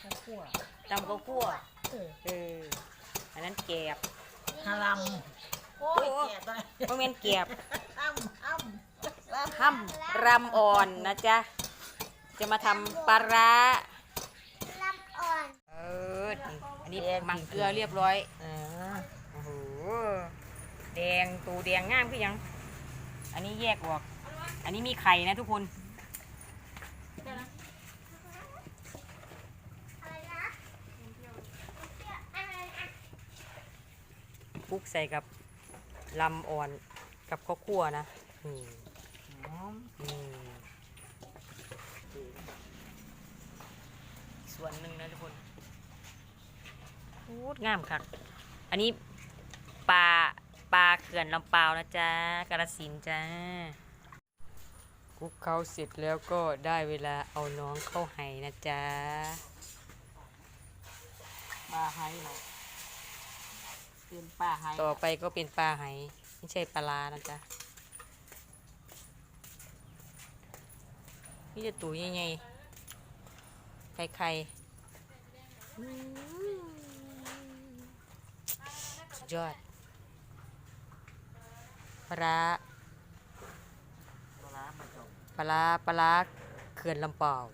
ข้าวคั่วตำข้าวคั่วเออเอออันนั้นแกบฮาลัมโอ้ยแก่ตายโมเมนแกบอ้ำอ้ำอ้ำห้ำรำอ่อนนะจ๊ะ จะมาทำปลาร้าลำอ่อนเออนี่อันนี้หมักเกลือเรียบร้อยเออโอ้โหแดงตูแดงงามคือหยัง อันนี้แยกออก อันนี้มีไข่นะทุกคน อะไรนะอะไรนะ คุกใส่กับลำอ่อนกับข้าวคั่วนะนี่หอมส่วนหนึ่งนะทุกคนโคตรงามคักอันนี้ปลาปลาเขื่อนลำเปาวนะจ๊ะกาลสินธุ์จ้าคลุกเขาเสร็จแล้วก็ได้เวลาเอาน้องเข้าไห้นะจ๊ะ ปลาไฮเหรอ เป็นปลาไฮต่อไปก็เป็นปลาไหไม่ใช่ปลาลานะจ๊ะนี่จะตัวยังไงไข่ไข่อืมสุดยอดปลาร้าปลาร้ามาจบปลาร้าปลาร้าเขื่อนลำเปล่าว